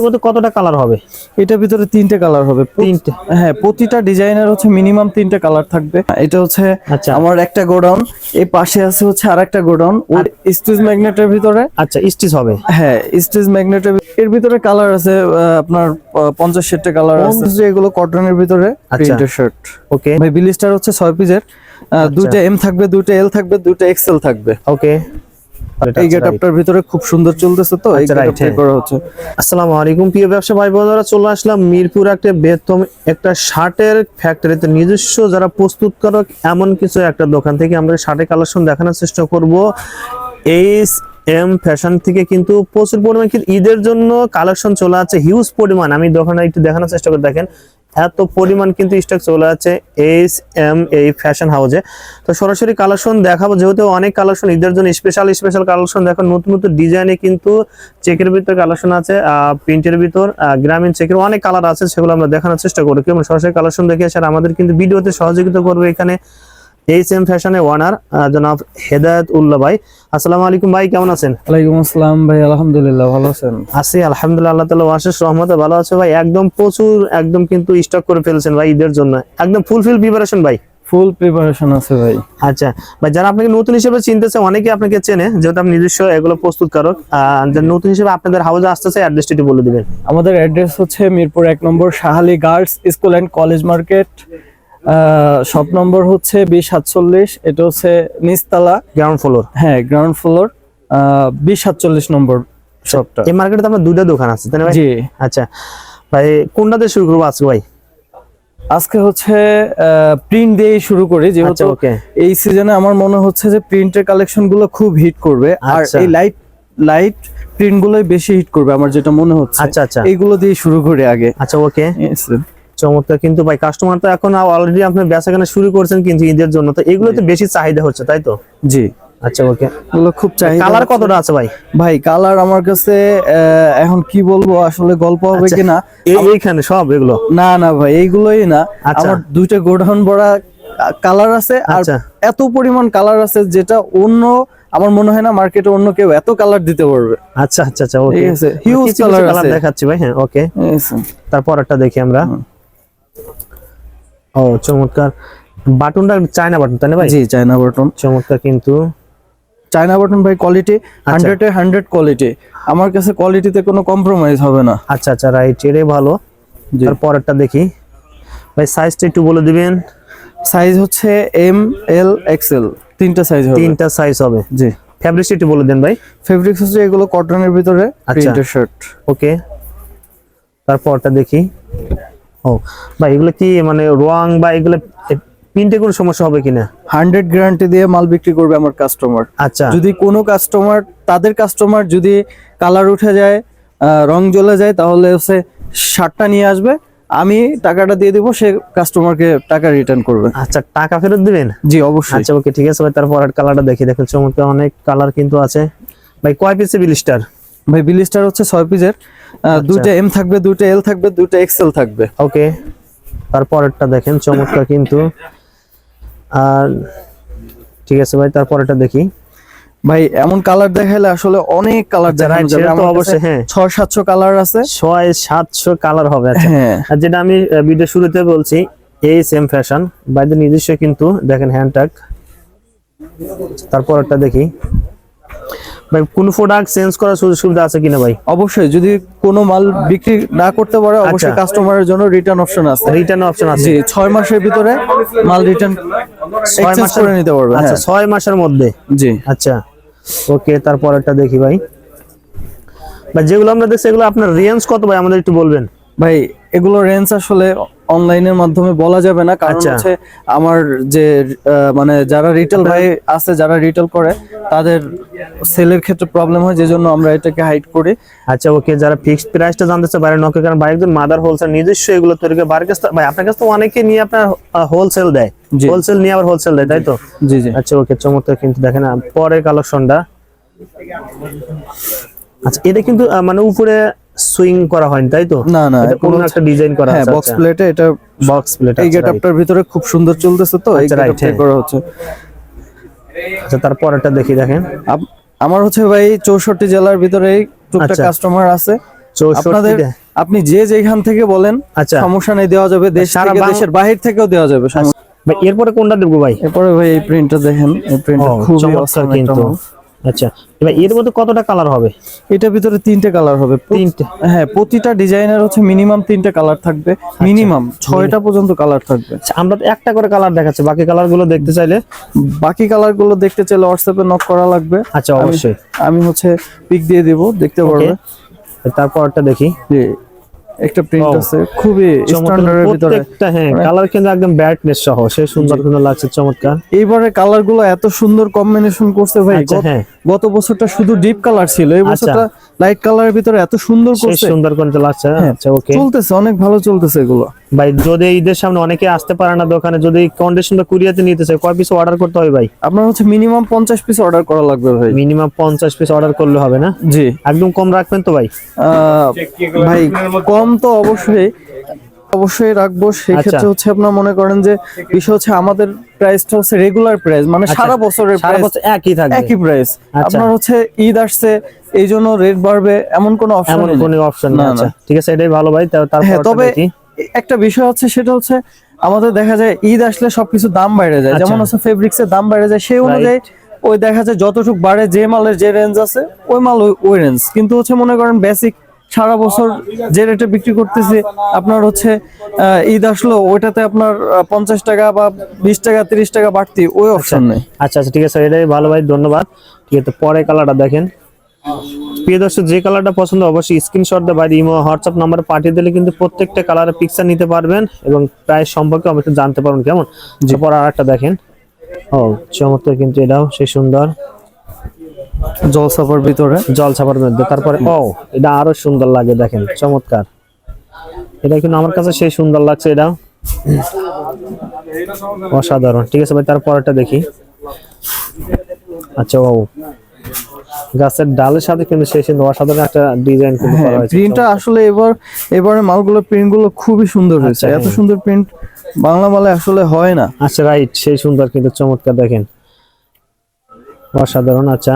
এর মধ্যে কতটা কালার হবে? এটার ভিতরে তিনটে কালার হবে। তিনটে? হ্যাঁ প্রতিটা ডিজাইনের হচ্ছে মিনিমাম তিনটে কালার থাকবে। এটা হচ্ছে আচ্ছা। আমার একটা গোডাউন এই পাশে আছে হচ্ছে আরেকটা গোডাউন স্টিচ ম্যাগনেটের ভিতরে। আচ্ছা স্টিচ হবে। হ্যাঁ স্টিচ ম্যাগনেটের এর ভিতরে কালার আছে আপনার পঞ্চাশ ষাটটা কালার আছে। এগুলো কটনের ভিতরে আচ্ছা। প্রিন্টের শার্ট ওকে ভাই বিলিস্টার হচ্ছে ছয় পিসের দুইটা এম থাকবে দুইটা এল থাকবে দুইটা এক্সেল থাকবে। ওকে এই গেটআপটার ভিতরে খুব সুন্দর চলতেছে তো এই গেটআপটা হ্যাঁ। করা হচ্ছে। আসসালামু আলাইকুম প্রিয় ব্যবসা ভাই বোনেরা চলে আসলাম মিরপুর একটা বেতম একটা শার্টের ফ্যাক্টরিতে। নিজস্ব যারা প্রস্তুতকারক এমন কিছু একটা দোকান থেকে আমরা শার্টের কালেকশন দেখানোর চেষ্টা করব। এইচ এম ফ্যাশন থেকে কিন্তু প্রচুর পরিমাণ কিন্তু ঈদের জন্য কালেকশন চলে আছে হিউজ পরিমাণ। আমি দোকানে একটু দেখানোর চেষ্টা করে দেখেন। এত পরিমাণ কিন্তু স্টক চলে আছে এইচ এম এই ফ্যাশন হাউসে তো সরাসরি কালেকশন দেখাবো, যেহেতু অনেক কালেকশন ঈদের জন্য স্পেশাল স্পেশাল কালেকশন দেখো, নতুন নতুন ডিজাইনে কিন্তু চেকের ভিতর কালেকশন আছে প্রিন্টের ভিতর গ্রামীণ চেকের অনেক কালার আছে, সেগুলো আমরা দেখানোর চেষ্টা করি কেমন? সরাসরি কালেকশন দেখে আসার আমাদের কিন্তু ভিডিওতে সহযোগিতা করবে এখানে। এইচ এম ফ্যাশনের ওয়ানার জনাব হেদায়ত উল্লাহ ভাই। আসসালামু আলাইকুম ভাই কেমন আছেন? ওয়ালাইকুম আসসালাম ভাই আলহামদুলিল্লাহ ভালো আছেন? আছি আলহামদুলিল্লাহ আল্লাহ তালা আশেষ রহমতে ভালো আছে ভাই। একদম প্রচুর একদম কিন্তু স্টক করে ফেলছেন ভাই ঈদের জন্য। একদম ফুলফিল প্রিপারেশন ভাই। ফুল প্রিপারেশন আছে ভাই। আচ্ছা ভাই যারা আপনাকে নতুন হিসেবে চিনতেছে অনেকে আপনাকে চেনে যেহেতু আপনি নিজস্ব এগুলো প্রস্তুতকারক আহ, যারা নতুন হিসেবে আপনাদের হাউসে আসতেছে অ্যাড্রেসটি একটু বলে দিবেন। আমাদের অ্যাড্রেস হচ্ছে মিরপুর এক নম্বর Shahali girls school and college market shop নম্বর হচ্ছে বিশ সাতচল্লিশ এটা হচ্ছে নিচতলা। গ্রাউন্ড ফ্লোর হ্যাঁ গ্রাউন্ড ফ্লোর বিশ সাতচল্লিশ নম্বর শপটা এই মার্কেটে আপনার দুইটা দোকান আছে তাই না জি। আচ্ছা। ভাই কোনটাতে শুরু করব আজকে ভাই? আজকে হচ্ছে প্রিন্ট দিয়ে শুরু করি আচ্ছা যেহেতু ওকে এই সিজনে আমার মনে হচ্ছে যে প্রিন্টের কালেকশনগুলো খুব হিট করবে আর আচ্ছা। এই লাইট লাইট প্রিন্ট গুলোই বেশি হিট করবে আমার যেটা মনে হচ্ছে। আচ্ছা আচ্ছা। এইগুলো দিয়ে শুরু করি আগে। আচ্ছা ওকে চমৎকার। কিন্তু ভাই কাস্টমার তো এখন অলরেডি আপনি বেচাকেনা শুরু করছেন কিন্তু ঈদের জন্য তো এগুলোতে বেশি চাহিদা হচ্ছে তাই তো? জি। আচ্ছা ওকে এগুলো খুব চাহিদা কালার কতটা আছে ভাই? ভাই কালার আমার কাছে এখন কি বলব আসলে গল্প হবে আচ্ছা। কিনা? এইখানে সব এগুলো? না না ভাই এইগুলোই না। আচ্ছা। আমার দুইটা গোডাউন ভরা কালার আছে আর আচ্ছা। এত পরিমাণ কালার আছে যেটা অন্য আমার মনে হয় না মার্কেটে অন্য কেউ এত কালার দিতে পারবে। আচ্ছা আচ্ছা আচ্ছা ওকে ঠিক আছে, huge কালার। দেখাচ্ছি ভাই হ্যাঁ ওকে তারপর একটা দেখি আমরা। ও চমৎকার। বাটনটা চায়না বাটন তাই না ভাই? জি চায়না বাটন। চমৎকার কিন্তু। চায়না বাটন ভাই কোয়ালিটি। হান্ড্রেড হান্ড্রেড কোয়ালিটি আমার কাছে কোয়ালিটিতে কোনো কম্প্রোমাইজ হবে না। আচ্ছা আচ্ছা রাইট এটাই ভালো। জি। তারপরেরটা দেখি। ভাই সাইজটা একটু বলে দিবেন। সাইজ হচ্ছে এম এল এক্সেল তিনটা সাইজ হবে। তিনটা সাইজ হবে। জি। ফ্যাব্রিকটা একটু বলে দেন ভাই। ফেব্রিক্স হচ্ছে এগুলো কটনের ভিতরে। প্রিন্টের শার্ট ওকে তারপরটা দেখি। ও ভাই এগুলো কি মানে রং বা এগুলো প্রিন্টে কোনো সমস্যা হবে কিনা? হান্ড্রেড গ্যারান্টি দিয়ে মাল বিক্রি করবে আমার কাস্টমার আচ্ছা। যদি কোনো কাস্টমার তাদের কাস্টমার যদি কালার উঠে যায় রং জ্বলে যায় তাহলে হচ্ছে শার্টটা নিয়ে আসবে। আমি টাকাটা দিয়ে দিব সে কাস্টমারকে টাকা রিটার্ন করবে। আচ্ছা টাকা ফেরত দিবেন? জি অবশ্যই। আচ্ছা ওকে ঠিক আছে ভাই তারপর কালারটা দেখি দেখেন চমৎকার অনেক কালার কিন্তু আছে। ভাই কয় পিসে বিলিস্টার? ভাই বিলিস্টার হচ্ছে ছয় পিসের দুইটা এম থাকবে দুইটা এল থাকবে দুইটা এক্সেল থাকবে। ওকে তারপরেরটা দেখেন চমৎকার কিন্তু। আর ঠিক আছে ভাই তারপরেরটা দেখি। ভাই এমন কালার দেখাইলে আসলে অনেক কালার আচ্ছা, দেখানো যাবে। আমার অবশ্যই, হ্যাঁ। ছয় সাতশো কালার আছে। ছয় সাতশো কালার হবে আচ্ছা। হ্যাঁ। আর যেটা আমি ভিডিও শুরুতে বলছি এই সেম ফ্যাশন বাইদের নিজস্ব কিন্তু দেখেন হ্যান্ডটাগ তারপরেরটা দেখি। ভাই কোন প্রোডাক্ট চেঞ্জ করার সুযোগ সুবিধা আছে কিনা ভাই? অবশ্যই যদি কোনো মাল বিক্রি না করতে পারে অবশ্যই আচ্ছা। কাস্টমারের জন্য রিটার্ন অপশন আছে। রিটার্ন অপশন আছে। জি ছয় মাসের ভিতরে মাল রিটার্ন ছয় এক্সচেঞ্জ করে নিতে পারবে আচ্ছা হ্যাঁ। ছয় মাসের মধ্যে? জি। আচ্ছা ওকে তারপর একটা দেখি ভাই। বা যেগুলো আমরা দেখছি এগুলো আপনার রেঞ্জ কত ভাই? আমাদের একটু বলবেন। ভাই এগুলো রেঞ্জ আসলে অনলাইনের মাধ্যমে বলা যাবে না। কারণ আচ্ছা। হচ্ছে আমার যে মানে যারা রিটেল ভাই আছে যারা রিটেল করে তাদের সেলের ক্ষেত্রে প্রবলেম হয় যেজন্য আমরা এটাকে হাইড করি। আচ্ছা ওকে যারা ফিক্সড প্রাইসটা জানতে চায় বাইরে নকে কারণ বাইরে একজন মাদার হোলসেল নিজস্ব এগুলো তৈরি করে বাইরের কাছে ভাই আপনার কাছে তো অনেকে নিয়ে আপনার হোলসেল দেয়। হোলসেল নিয়ে আবার হোলসেল দেয় তাই তো? জি জি। আচ্ছা ওকে চমৎকার কিন্তু দেখেন পরের কালেকশনটা আচ্ছা এটা কিন্তু মানে উপরে সুইং করা হয়নি তাই তো? না না এটা কোনো একটা ডিজাইন করা হ্যাঁ আছে বক্স প্লেটে এটা বক্স প্লেট এই গেটআপটার ভিতরে খুব সুন্দর চলতেছে তো এই আচ্ছা, গেটআপটা হ্যাঁ। করা হচ্ছে। আচ্ছা তারপরেরটা দেখি দেখেন। আমার হচ্ছে ভাই চৌষট্টি জেলার ভিতরে টুকটাক আচ্ছা। কাস্টমার আছে। আপনাদের আপনি যে যেখান থেকে বলেন আচ্ছা। সমস্যা নেই দেওয়া যাবে। দেশ থেকে দেশের বাহির থেকেও দেওয়া যাবে ভাই এরপরে কোনটা দেবো ভাই? এরপরে ভাই এই প্রিন্টটা দেখেন এই প্রিন্টটা ও, খুবই চমৎকার কিন্তু। আচ্ছা এবার এর মধ্যে কতটা কালার হবে? এটার ভিতরে তিনটে কালার হবে। তিনটে। হ্যাঁ প্রতিটা ডিজাইনের হচ্ছে মিনিমাম তিনটে কালার থাকবে। আচ্ছা। মিনিমাম ছয়টা পর্যন্ত কালার থাকবে। আচ্ছা, আমরা তো একটা করে কালার দেখাচ্ছি বাকি কালারগুলো দেখতে চাইলে? বাকি কালারগুলো দেখতে চাইলে হোয়াটসঅ্যাপে নক করা লাগবে। আচ্ছা অবশ্যই। আমি হচ্ছে পিক দিয়ে দিব দেখতে পারবে। তারপরটা দেখি। একটা প্রিন্ট আছে খুবই স্ট্যান্ডার্ডের ভিতরে। প্রত্যেকটা হ্যাঁ কালার কিন্তু একদম ব্রাইটনেস সহ সুন্দর লাগছে চমৎকার। এইবারে কালারগুলো এত সুন্দর কম্বিনেশন করছে ভাই আচ্ছা গত- হ্যাঁ। বছরটা শুধু ডিপ কালার ছিল এই আচ্ছা। বছরটা লাইট কালারের ভিতরে এত সুন্দর করছে। সুন্দর কিন্তু লাগছে হ্যাঁ। আচ্ছা ওকে চলতেছে অনেক ভালো চলতেছে এগুলো। ভাই যদি ঈদের সামনে অনেকে আসতে পারে না দোকানে যদি কন্ডিশনটা কুরিয়াতে নিতে চাই কয় পিস অর্ডার করতে হবে ভাই? আপনার হচ্ছে মিনিমাম পঞ্চাশ পিস অর্ডার করা লাগবে ভাই। মিনিমাম পঞ্চাশ পিস অর্ডার করলে হবে না? জি। একদম কম রাখবেন তো ভাই? ভাই কম তো অবশ্যই অবশ্যই রাখব। সেই আচ্ছা। ক্ষেত্রে হচ্ছে আপনার মনে করেন যে বিষয় হচ্ছে আমাদের প্রাইসটা হচ্ছে রেগুলার প্রাইস মানে সারা বছরের আচ্ছা। প্রাইস একই থাকবে। একই প্রাইস আচ্ছা। আপনার হচ্ছে ঈদ আসছে এই জন্য রেট বাড়বে এমন কোনো অপশন এমন কোনো অপশন না, আচ্ছা ঠিক আছে এটাই ভালো ভাই। তারপর হ্যাঁ তবে একটা বিষয় হচ্ছে সেটা হচ্ছে আমাদের দেখা যায় ঈদ আসলে সবকিছু দাম বাইরে যায়। আচ্ছা। যেমন হচ্ছে ফেব্রিক্স এর দাম বাইরে যায় সেই অনুযায়ী ওই দেখা যায় যতটুকু বাড়ে যে মালের যে রেঞ্জ আছে ওই মাল ওই রেঞ্জ কিন্তু হচ্ছে মনে করেন বেসিক সারা বছর যে রেটে বিক্রি করতেছি আপনার হচ্ছে ঈদ আসলো ওইটাতে আপনার পঞ্চাশ টাকা বা বিশ টাকা তিরিশ টাকা বাড়তি ওই অপশন নেই। আচ্ছা আচ্ছা ঠিক আছে এটাই ভালো ভাই ধন্যবাদ। ঠিক আছে পরে কালারটা দেখেন। প্রিয় দর্শক যে কালারটা পছন্দ অবশ্যই স্ক্রিনশট দিয়ে বাইরে ইমো হোয়াটসঅ্যাপ নাম্বারে পাঠিয়ে দিলে কিন্তু প্রত্যেকটা কালারের পিকচার নিতে পারবেন এবং প্রাইস সম্পর্কে আমি একটু জানতে পারবেন কেমন? যে পরে আর একটা দেখেন। ও চমৎকার কিন্তু এটাও সেই সুন্দর। জল সাফার ভিতরে জল ছাপার মধ্যে। তারপরে ও এটা আরও সুন্দর লাগে দেখেন চমৎকার। এটা কিন্তু আমার কাছে সেই সুন্দর লাগছে এটা। অসাধারণ ঠিক আছে ভাই তারপরটা দেখি। আচ্ছা ও গাছের ডালের সাথে কিন্তু সেই সুন্দর অসাধারণ একটা ডিজাইন কিন্তু করা হয়েছে। প্রিন্টটা আসলে এবার এবারে মালগুলো প্রিন্টগুলো খুবই সুন্দর হয়েছে। আচ্ছা, এত হ্যাঁ। সুন্দর প্রিন্ট বাংলা মালে আসলে হয় না। আচ্ছা রাইট সেই সুন্দর কিন্তু চমৎকার দেখেন। অসাধারণ আচ্ছা।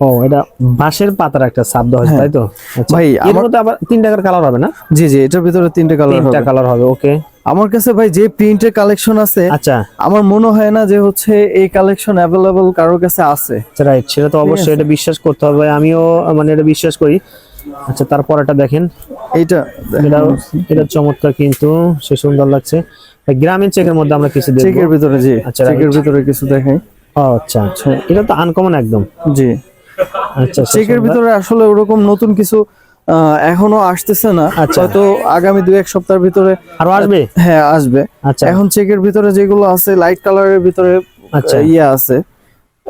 ও এটা বাঁশের পাতার একটা শব্দ হয়েছে তাই তো? আচ্ছা। ভাই, আমার- মধ্যে আবার তিন টাকার কালার হবে না? জি জি এটার ভিতরে তিনটে কালার তিনটা কালার হবে ওকে আমার কাছে ভাই যে প্রিন্টের কালেকশন আছে আচ্ছা। আমার মনে হয় না যে হচ্ছে এই কালেকশন অ্যাভেলেবল কারোর কাছে আছে। রাইট সেটা তো অবশ্যই এটা বিশ্বাস করতে হবে আমিও মানে এটা বিশ্বাস করি। আচ্ছা তারপর এটা দেখেন। এইটা এটা এটা চমৎকার কিন্তু সে সুন্দর লাগছে। গ্রামীণ চেকের মধ্যে আমরা কিছু দেখব। চেকের ভিতরে জি। আচ্ছা, চেকের ভিতরে কিছু দেখাই। আচ্ছা আচ্ছা। এটা তো আনকমন একদম। জি। আচ্ছা চেকের ভিতরে আসলে ওরকম নতুন কিছু এখনও আসতেছে না। আচ্ছা। হয়তো আগামী দুই এক সপ্তাহের ভিতরে আরও আসবে? হ্যাঁ আসবে। আচ্ছা। এখন চেকের ভিতরে যেগুলো আছে লাইট কালারের ভিতরে আচ্ছা। ইয়ে আছে।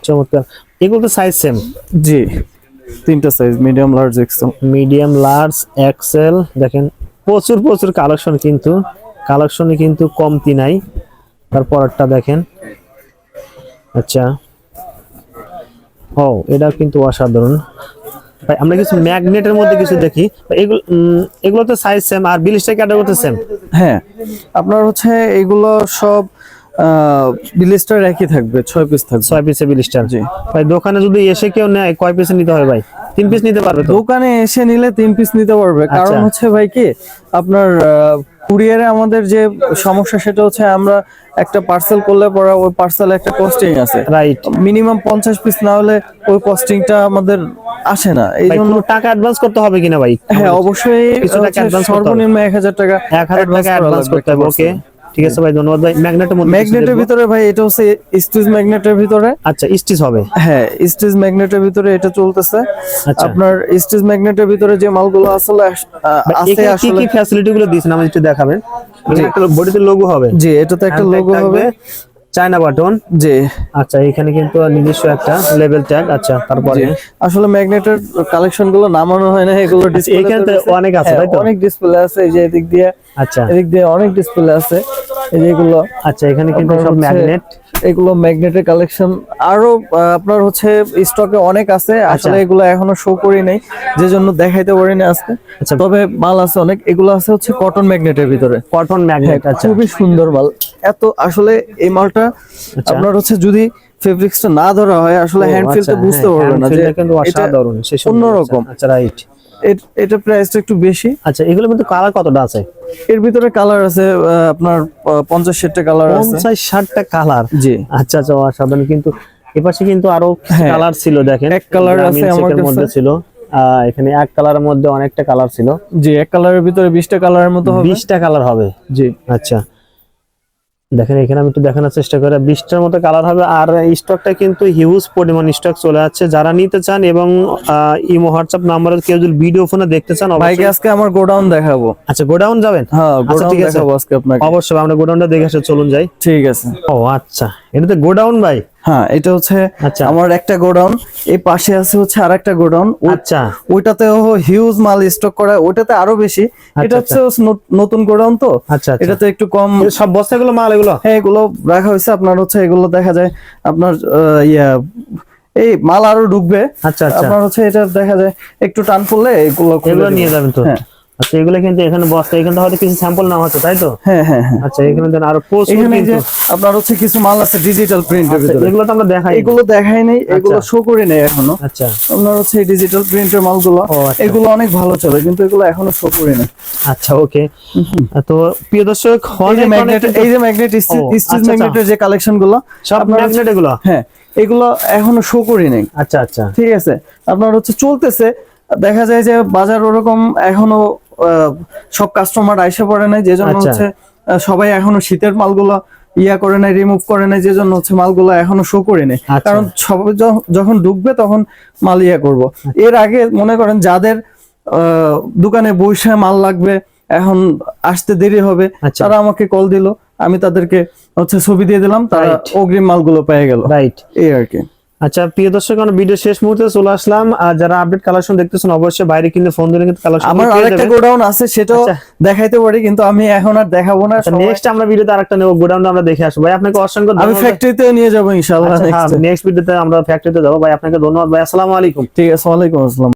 চমৎকার। এগুলো তো সাইজ সেম জি। তিনটা size medium large XL medium large XL দেখেন প্রচুর প্রচুর কালেকশন কিন্তু। কালেকশনে কিন্তু কমতি নাই। তারপরটা দেখেন। আচ্ছা। ও এটা কিন্তু অসাধারণ। ভাই আমরা কিছু ম্যাগনেটের মধ্যে কিছু দেখি। এগুলো তো সাইজ সেম আর বিলিশটা ক্যাটাগরি তো সেম হ্যাঁ আপনার হচ্ছে এগুলো সব বিলিস্টার একই থাকবে ছয় পিস থাকবে। ছয় পিসে বিলিশটার জি। ভাই দোকানে যদি এসে কেউ নেয় কয় পিসে নিতে হবে ভাই? তিন পিস নিতে পারবে দোকানে এসে নিলে তিন পিস নিতে পারবে। কারণ আচ্ছা। হচ্ছে ভাই কি আপনার কুরিয়ারে আমাদের যে সমস্যা সেটা হচ্ছে আমরা একটা পার্সেল করলে পরে ওই পার্সেল একটা কস্টিং আছে। রাইট মিনিমাম পঞ্চাশ পিস না হলে ওই কস্টিংটা আমাদের আসে না। এই জন্য টাকা অ্যাডভান্স করতে হবে কিনা ভাই? হ্যাঁ অবশ্যই। সর্বনিম্ন এক হাজার টাকা এক হাজার টাকা অ্যাডভান্স করতে হবে ওকে ঠিক আছে ভাই ধন্যবাদ ভাই। ম্যাগনেটের মধ্যে ম্যাগনেটের ভিতরে ভাই এটা হচ্ছে স্টিচ ম্যাগনেটের ভিতরে। আচ্ছা স্টিচ হবে? হ্যাঁ স্টিচ ম্যাগনেটের ভিতরে এটা চলতেছে। আচ্ছা। আপনার স্টিচ ম্যাগনেটের ভিতরে যে মালগুলো আসলে আস- আছে এখানে কি কি ফ্যাসিলিটি গুলো দিয়েছেন? আমাদের একটু দেখাবেন। বডিতে লোগো হবে। জি এটাতে একটা লোগো হবে। চায়না বাটন জি। আচ্ছা এখানে কিন্তু নিজস্ব একটা লেভেল ট্যাগ আচ্ছা তারপরে। আসলে ম্যাগনেটের কালেকশনগুলো নামানো হয় না এগুলো ডিসপ্লে এখানে অনেক আছে, তাই তো? অনেক ডিসপ্লে আছে এই যে এদিক দিয়ে আচ্ছা। এদিক দিয়ে অনেক ডিসপ্লে আছে। এই এগুলো আচ্ছা এখানে কিন্তু সব ম্যাগনেট এগুলো ম্যাগনেটের কালেকশন আরও আপনার হচ্ছে স্টকে অনেক আছে আচ্ছা। আসলে এগুলো এখনও শো করি নাই যে জন্য দেখাইতে পারিনি আজকে আচ্ছা। তবে মাল আছে অনেক এগুলো আছে হচ্ছে কটন ম্যাগনেটের ভিতরে কটন ম্যাগনেট আচ্ছা খুবই সুন্দর মাল এত আসলে এই মালটা আচ্ছা। আপনার হচ্ছে যদি ফেব্রিক্সটা না ধরা হয় আসলে হ্যান্ড আচ্ছা, বুঝতে হ্যাঁ, পারবে না যে এটা। অন্যরকম। আচ্ছা রাইট এটা প্রাইসটা একটু বেশি। আচ্ছা এগুলো কিন্তু কালার কতটা আছে? এর ভিতরে কালার আছে আপনার পঞ্চাশ ষাটটা কালার আছে। পঞ্চাশ ষাটটা কালার জি। আচ্ছা আচ্ছা অসাধারণ। কিন্তু এপাশে কিন্তু আরও হ্যাঁ। কালার ছিল দেখেন। এক গ্রামীণ আছে আমার মধ্যে ছিল। আহ, এখানে এক কালারের মধ্যে অনেকটা কালার ছিল। জি এক কালারের ভিতরে বিশটা কালারের মতো হবে। বিশটা কালার হবে। জি। আচ্ছা। দেখেন এখানে আমি একটু দেখানোর চেষ্টা করি। বৃষ্টির মতো কালার হবে। আর স্টকটা কিন্তু হিউজ পরিমাণ স্টক চলে যাচ্ছে যারা নিতে চান এবং ইমো হোয়াটসঅ্যাপ নাম্বারে কেউ যদি ভিডিও ফোনে দেখতে চান ভাইকে আজকে আমার গোডাউন দেখাবো। আচ্ছা গোডাউন যাবেন? হ্যাঁ আচ্ছা, গোডাউন। দেখাবো আজকে আপনাকে। অবশ্যই আমরা গোডাউনটা দেখে আসে চলুন যাই। ঠিক আছে। ও আচ্ছা। এটা তো গোডাউন ভাই। হ্যাঁ এটা হচ্ছে আচ্ছা। আমার একটা গোডাউন এই পাশে আছে হচ্ছে আরেকটা গোডাউন। আচ্ছা। ওইটাতে হিউজ মাল স্টক করা ওইটাতে আরও বেশি। এটা হচ্ছে নতুন গোডাউন তো। আচ্ছা আচ্ছা। এটাতে একটু কম সব বস্তাগুলো মাল এগুলো? হ্যাঁ এগুলো রাখা হয়েছে। আপনার হচ্ছে এগুলো দেখা যায় আপনার ইয়া এই মাল আরও ঢুকবে। আচ্ছা আচ্ছা। আপনার হচ্ছে এটা দেখা যায় একটু টান পড়লে এগুলো। নিয়ে যাবেন তো? হ্যাঁ। আচ্ছা এগুলো কিন্তু এখানে বস্তা এখানে হয়তো কিছু স্যাম্পল নেওয়া হচ্ছে তাই তো? হ্যাঁ হ্যাঁ হ্যাঁ। আচ্ছা এখানে দেন আরও প্রচুর এখানে যে আপনার হচ্ছে কিছু মাল আছে ডিজিটাল প্রিন্টের আচ্ছা, ভিতরে। এগুলো তো আমরা দেখাই এগুলো দেখাই নেই এগুলো শো করে নেই এখনও। আচ্ছা। আপনার হচ্ছে ডিজিটাল প্রিন্টের মালগুলো আচ্ছা। এগুলো অনেক ভালো চলে কিন্তু এগুলো এখনও শো করে নেই। আচ্ছা ওকে তো প্রিয় দর্শক অনেক ম্যাগনেট এই যে ম্যাগনেট স্টিচ আচ্ছা, ম্যাগনেটের যে কালেকশনগুলো সব ম্যাগনেট এগুলো? হ্যাঁ এগুলো এখনও শো করে নেই। আচ্ছা আচ্ছা। ঠিক আছে? আপনার হচ্ছে চলতেছে দেখা যায় যে বাজার ওরকম এখনও সব কাস্টমার আইসা পড়ে নাই যে জন্য আচ্ছা। হচ্ছে সবাই এখনও শীতের মালগুলো ইয়া করে নাই রিমুভ করে নাই যে জন্য হচ্ছে মালগুলো এখনও শো করে নেই। আচ্ছা। কারণ সবাই যখন ঢুকবে তখন মাল ইয়া করব। এর আগে মনে করেন যাদের আহ, দোকানে বসে মাল লাগবে এখন আসতে দেরি হবে আচ্ছা। তারা আমাকে কল দিল আমি তাদেরকে হচ্ছে ছবি দিয়ে দিলাম তারা অগ্রিম মালগুলো পেয়ে গেল। রাইট এই আর কি। আচ্ছা প্রিয় দর্শক আমরা ভিডিও শেষ মুহূর্তে চলে আসলাম। আর যারা আপডেট কালেকশন দেখতেছেন অবশ্যই বাইরে কিন্তু ফোন ধরে কিন্তু কালেকশন আমার আরেকটা গোডাউন আছে সেটাও আচ্ছা। দেখাইতে পারি কিন্তু আমি এখন আর দেখাবো না নেক্সট আমরা ভিডিওতে আরেকটা নেব গোডাউন আমরা দেখে আসব। ভাই আপনাকে অসংখ্য আমি ফ্যাক্টরিতে নিয়ে যাব ইনশাআল্লাহ। নেক্সট ভিডিওতে আমরা ফ্যাক্টরিতে যাব। ভাই আপনাকে ধন্যবাদ। ভাই আসসালামু আলাইকুম। ঠিক আছে ওয়া আলাইকুম আসসালাম।